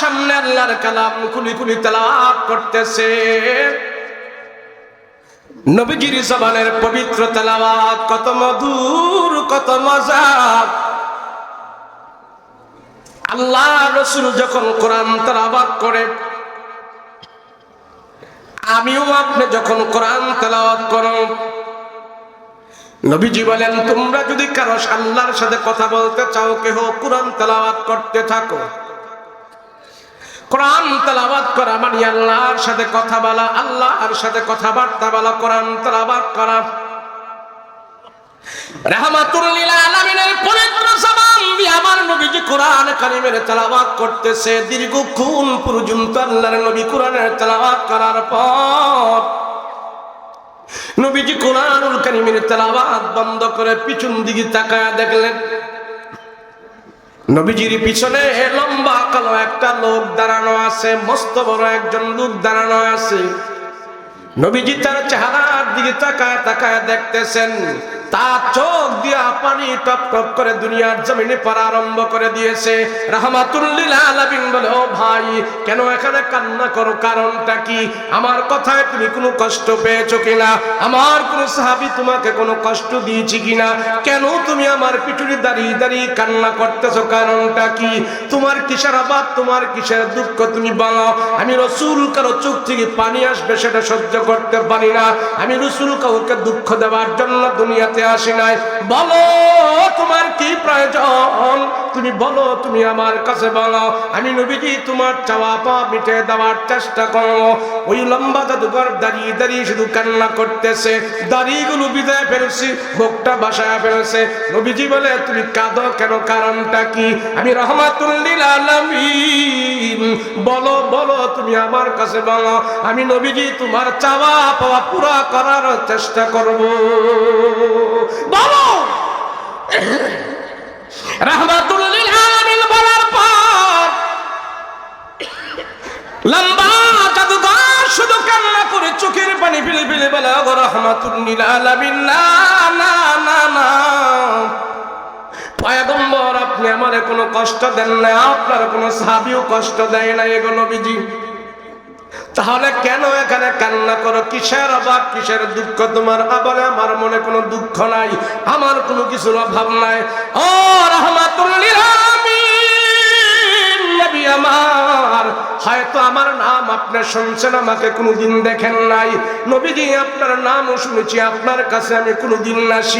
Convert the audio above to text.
সামনে আল্লাহর কালাম খুলি খুলি তেলাওয়াত করতেছে। নবীজির জবানের পবিত্র তেলাওয়াত কত মধুর, কত মজা। আল্লাহ রসুল যখন কোরআন তেলাওয়াত করে, আমিও আপনি যখন কোরআন তেলাওয়াত করো, নবীজি বলেন, তোমরা যদি কারও আল্লাহর সাথে কথা বলতে চাও, কেহ কোরআন তেলাওয়াত করতে থাকো। কোরআন তেলাওয়াত করা মানে আল্লাহর সাথে কথা বলা, আল্লাহর সাথে কথাবার্তা বলা, কোরআন তেলাওয়াত করা। রাহমাতুল নবীজি করতেছে। দীর্ঘক্ষণ পর্যন্ত নবী কোরআনের করার পর নবীজি বন্ধ করে পিছন দিকে তাকায় দেখলেন। নবীজির পিছনে লম্বা কালো একটা লোক দাঁড়ানো আছে, মস্ত বড় একজন লোক দাঁড়ানো আছে। নবীজি তার চেহারার দিকে তাকায় তাকায় দেখতেছেন। তার চোখ দিয়া পানি টপ টপ করে দুনিয়ার জমিনে পড়া আরম্ভ করে দিয়েছে। রাহমাতুল্লিল বলে, ও ভাই, কেন এখানে কান্না করো? কারণটা কি? আমার কথায় তুমি কোনো কষ্ট পেয়েছ কিনা? আমার কোন সাহাবী তোমাকে কোনো কষ্ট দিয়েছি কিনা? কেন তুমি আমার পিঠুরি দাঁড়িয়ে দাঁড়িয়ে কান্না করতেছো? কারণটা কি? তোমার কিসের অভাব তোমার কিসের দুঃখ? তুমি বলো। আমি রসুল কারও চোখ থেকে পানি আসবে সেটা সহ্য করতে পারি না। আমি রসুল কাউকে দুঃখ দেওয়ার জন্য দুনিয়াতে আসি নাই। বলো তুমি বলো, তুমি আমার কাছে বলো। আমি নবীজি তোমার চাওয়া পা মিটে দেওয়ার চেষ্টা করো। ওই লম্বা জাদুঘর দাঁড়িয়ে দাঁড়িয়ে শুধু কান্না করতেছে। দাড়িগুলো বিদায় ফেলছি, মুখটা বাসায় ফেলছে। নবীজি বলে, তুমি কাঁদো কেন? কারণটা কি? আমি রহমাতুল্লিল আলামিন বলো বলো, তুমি আমার কাছে বলো। আমি নবীজি তোমার চাওয়া পাওয়া পুরা করার চেষ্টা করব। বলো! লম্বা শুধু কান্না করে চোখের পানি ফেলে ফেলে আলামিন, না না না আপনি আমারে কোনো কষ্ট দেন না, আপনার কোনো সাহাবিও কষ্ট দেয় না এগুলো বিজি তাহলে কেন এখানে কান্না করো? কিসের অভাব, কিসের দুঃখ? তোমার আবার আমার মনে কোনো দুঃখ নাই, আমার কোনো কিছুর অভাব নাই। ও রহমাতুল্লিল আপনি শুনছেন, আমাকে কোনোদিন দেখেন নাই। নবীজি, আপনার নামও শুনেছি, আপনার কাছে আমি কোনোদিন আসি